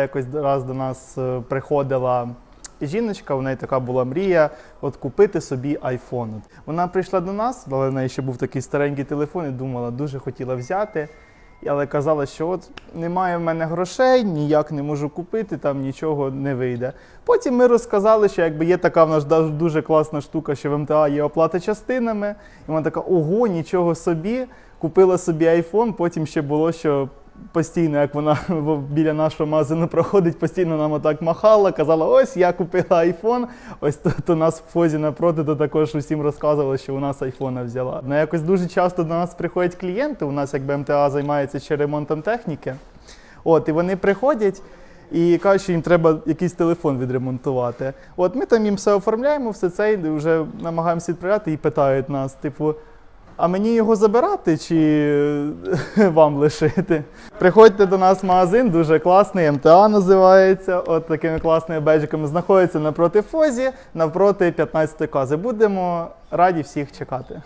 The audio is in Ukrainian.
Якось раз до нас е, приходила жіночка, у неї така була мрія от купити собі айфон. Вона прийшла до нас, але в неї ще був такий старенький телефон і думала, дуже хотіла взяти. Але казала, що от немає в мене грошей, ніяк не можу купити, там нічого не вийде. Потім ми розказали, що якби є така в нас дуже класна штука, що в МТА є оплата частинами. І вона така: ого, нічого собі. Купила собі айфон, потім ще було, що постійно, як вона біля нашого магазину проходить, постійно нам отак махала, казала: ось я купила айфон. Ось тут у нас в фозі напроти, то також усім розказувала, що у нас айфона взяла. Ну, якось дуже часто до нас приходять клієнти. У нас якби МТА займається ще ремонтом техніки. От, і вони приходять. І кажуть, що їм треба якийсь телефон відремонтувати. От ми там їм все оформляємо, все це і вже намагаємося відправляти і питають нас, типу, а мені його забирати чи вам лишити? Приходьте до нас в магазин, дуже класний, МТА називається. От такими класними беджиками знаходиться напроти Фозі, навпроти 15 кази. Будемо раді всіх чекати.